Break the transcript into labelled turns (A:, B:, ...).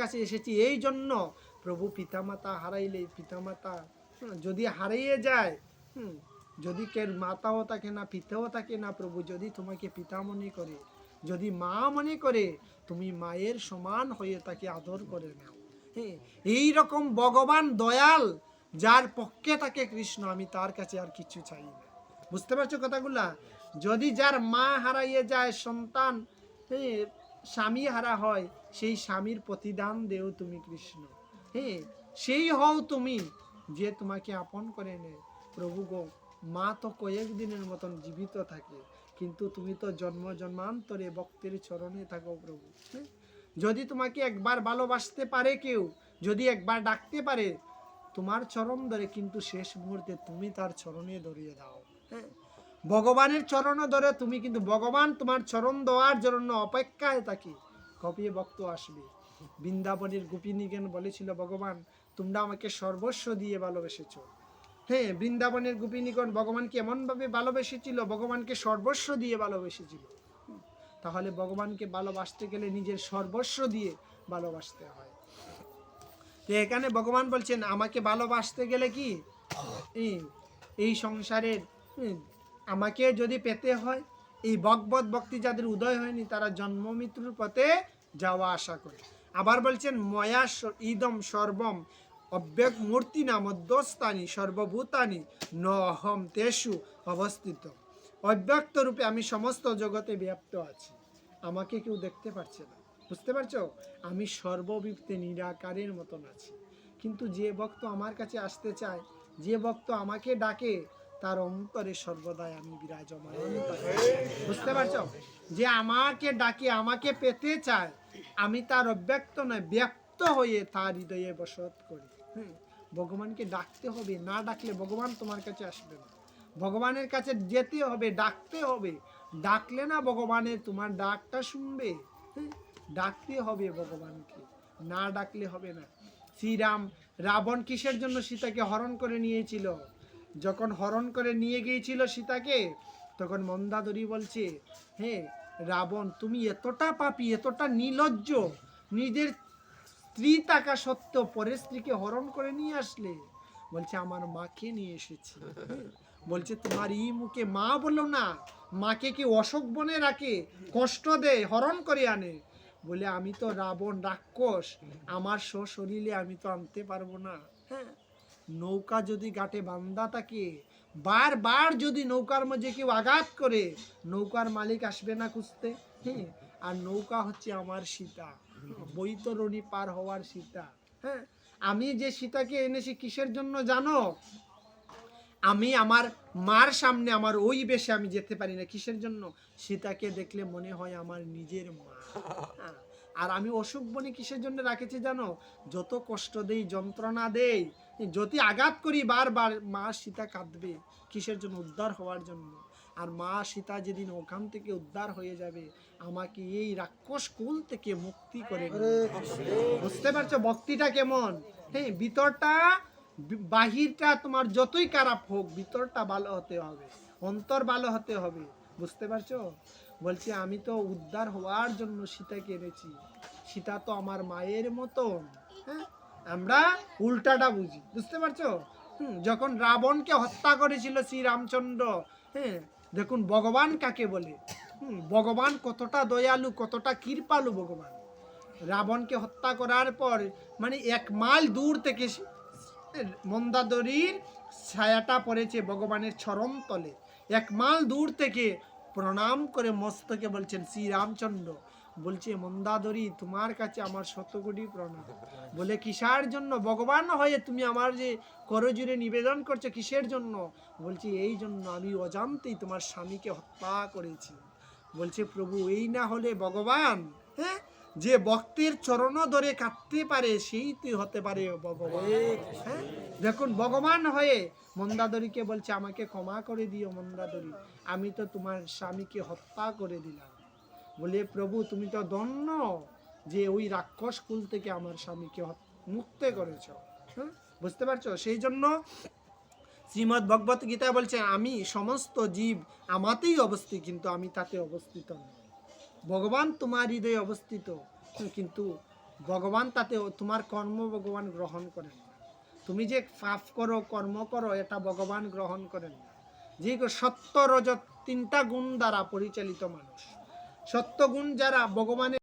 A: কাছে এসেছি, এই জন্য প্রভু পিতামাতা হারাইলে, পিতামাতা যদি হারিয়ে যায় যদি কে মাতাও থাকে না, পিতাও থাকে না, প্রভু যদি তোমাকে পিতা মনে করে, যদি মা মনে করে, তুমি মায়ের সমান হয়ে তাকে আদর করে নাও। এই রকম ভগবান দয়াল যার পক্ষে থাকে কৃষ্ণ, আমি তার কাছে আর কিছু চাই না। বুঝতে পারছ কথাগুলা? যদি যার মা হারাইয়ে যায়, সন্তান স্বামী হারা হয়, সেই স্বামীর প্রতিদান দেও তুমি কৃষ্ণ। হ্যাঁ সেই হও তুমি যে তোমাকে আপন করে নেয়। প্রভু গো, মা তো কয়েক দিনের মতন জীবিত থাকে, কিন্তু তুমি তো জন্ম জন্মান্তরে ভক্তের চরণে থাকো প্রভু? যদি তোমাকে একবার ভালোবাসতে পারে কেউ, যদি একবার ডাকতে পারে, তোমার চরণ ধরে কিন্তু শেষ মুহূর্তে তুমি তার চরণে ধরিয়ে দাও। হ্যাঁ ভগবানের চরণ ধরে তুমি কিন্তু ভগবান তোমার চরণ দেওয়ার জন্য অপেক্ষায় থাকি। কপিয়ে ভক্ত আসবে। বৃন্দাবনের গোপিনীগণ বলেছিল, ভগবান, তোমরা আমাকে সর্বস্ব দিয়ে ভালোবেসেছ। হ্যাঁ বৃন্দাবনের গোপিনীগণ ভগবানকে এমনভাবে ভালোবেসেছিল? ভগবানকে সর্বস্ব দিয়ে ভালোবেসেছিল। তাহলে ভগবানকে ভালোবাসতে গেলে নিজের সর্বস্ব দিয়ে ভালোবাসতে হয়। তো এখানে ভগবান বলছেন, আমাকে ভালোবাসতে গেলে কি? এই সংসারের আমাকে যদি পেতে হয়, এই ভগবত ভক্তি যাদের উদয় হয়নি, তারা জন্ম মৃত্যুর পথে যাওয়া আশা করে। আবার বলছেন, ময়া ইদম সর্বম, অব্যক মূর্তি নামদ্যস্তানি সর্বভূতানি ন অহম তেষু অবস্থিত। অব্যক্ত রূপে আমি সমস্ত জগতে ব্যাপ্ত আছি। আমাকে কেউ দেখতে পারছে না। বুঝতে পারছ? আমি সর্ববিপ্তে নিরাকারের মতন আছি। কিন্তু যে ভক্ত আমার কাছে আসতে চায়, যে ভক্ত আমাকে ডাকে তার অন্তরে সর্বদাই আমি বিরাজমান বুঝতে পারছ? যে আমাকে ডাকে, আমাকে পেতে চায়, আমি তার অব্যক্ত নয়, ব্যক্ত হয়ে তার হৃদয়ে বসত করি। ভগবানকে ডাকতে হবে, না ডাকলে ভগবান তোমার কাছে আসবে না। ভগবানের কাছে যেতে হবে, ডাকতে হবে। ডাকলে না ভগবানের তোমার ডাকটা শুনবে। ডাকতে হবে ভগবানকে, না ডাকলে হবে না। শ্রীরাম, রাবণ কিসের জন্য সীতাকে হরণ করে নিয়েছিল? যখন হরণ করে নিয়ে গিয়েছিল সীতাকে, তখন মন্দাদরি বলছে, হে রাবণ, তুমি এতটা পাপি, এতটা নির্লজ্জ, নিজের স্ত্রী থাকা সত্ত্বেও পরের স্ত্রীকে হরণ করে নিয়ে আসলে? বলছে, আমার মাকে নিয়ে এসেছি। বলছে, তোমার ই মুখে মা বলো না, মাকে কি অশোক বনে রাখে, কষ্ট দেয়, হরণ করে আনে? বলে, আমি তো রাবণ রাক্ষস, আমার শরীরে আমি তো আনতে পারব না। হ্যাঁ। নৌকা যদি ঘাটে বান্দা থাকে বারবার যদি নৌকার মধ্যে কেউ আঘাত করে নৌকার মালিক আসবে না খুঁজতে? হ্যাঁ আর নৌকা হচ্ছে আমার সীতা। বৈতরণী পার হওয়ার সীতা। হ্যাঁ আমি যে সীতাকে এনেছি কিসের জন্য জানো? আমি আমার মার সামনে আমার ওই বেশে আমি যেতে পারি না। কিসের জন্য? সীতাকে দেখলে মনে হয় আমার নিজের মা। হ্যাঁ, আর আমি অসুখ বনে কিসের জন্য রাখেছি জানো? যত কষ্ট দেই যন্ত্রণা দেই যদি আঘাত করি, বারবার মা সীতা কাঁদবে, কিসের জন্য? উদ্ধার হওয়ার জন্য। আর মা সীতা যেদিন ওখান থেকে উদ্ধার হয়ে যাবে, আমাকে এই রাক্ষস কুল থেকে মুক্তি করে বুঝতে পারছ ভক্তিটা কেমন? হ্যাঁ ভিতরটা, বাহিরটা তোমার যতই খারাপ হোক, ভিতরটা ভালো হতে হবে, অন্তর ভালো হতে হবে। বুঝতে পারছ? বলছি, আমি তো উদ্ধার হওয়ার জন্য সীতাকে এনেছি। সীতা তো আমার মায়ের মতন হ্যাঁ? আমরা উল্টাটা বুঝি, বুঝতে পারছ? যখন রাবণকে হত্যা করেছিল শ্রী রামচন্দ্র হ্যাঁ দেখুন ভগবান কাকে বলে? ভগবান কতটা দয়ালু, কতটা কৃপালু ভগবান। রাবণকে হত্যা করার পর মানে এক মাইল দূর থেকে মন্দাদরির ছায়াটা পড়েছে ভগবানের চরণ তলে। এক মাইল দূর থেকে প্রণাম করে মস্তকে বলছেন শ্রী রামচন্দ্র বলছে, মন্দাদরি, তোমার কাছে আমার শতকোটি প্রণাম। বলে, কিসার জন্য? ভগবান হয়ে তুমি আমার যে করজুড়ে নিবেদন করছ, কিসের জন্য? বলছি, এই জন্য আমি অজান্তেই তোমার স্বামীকে হত্যা করেছি। বলছে, প্রভু, এই না হলে ভগবান হ্যাঁ যে ভক্তের চরণ ধরে কাটতে পারে, সেই তুই হতে পারে ভগবান। হ্যাঁ দেখুন, ভগবান হয়ে মন্দাদরীকে বলছে, আমাকে ক্ষমা করে দিও মন্দাদরি। আমি তো তোমার স্বামীকে হত্যা করে দিলাম। বলে, প্রভু, তুমি তো দন্য যে ওই রাক্ষস কুল থেকে আমার স্বামীকে মুক্ত করেছ। হ্যাঁ বুঝতে পারছ? সেই জন্য শ্রীমদ্ ভগবত গীতা বলছে, আমি সমস্ত জীব আমাতেই অবস্থিত, কিন্তু আমি তাতে অবস্থিত ভগবান তোমার হৃদয়ে অবস্থিত, কিন্তু ভগবান তাতে তোমার কর্ম ভগবান গ্রহণ করেন তুমি যে পাপ করো, কর্ম করো, এটা ভগবান গ্রহণ করেন যে সত্য রজত তিনটা গুণ দ্বারা পরিচালিত মানুষ। সত্য গুণ যারা ভগবানের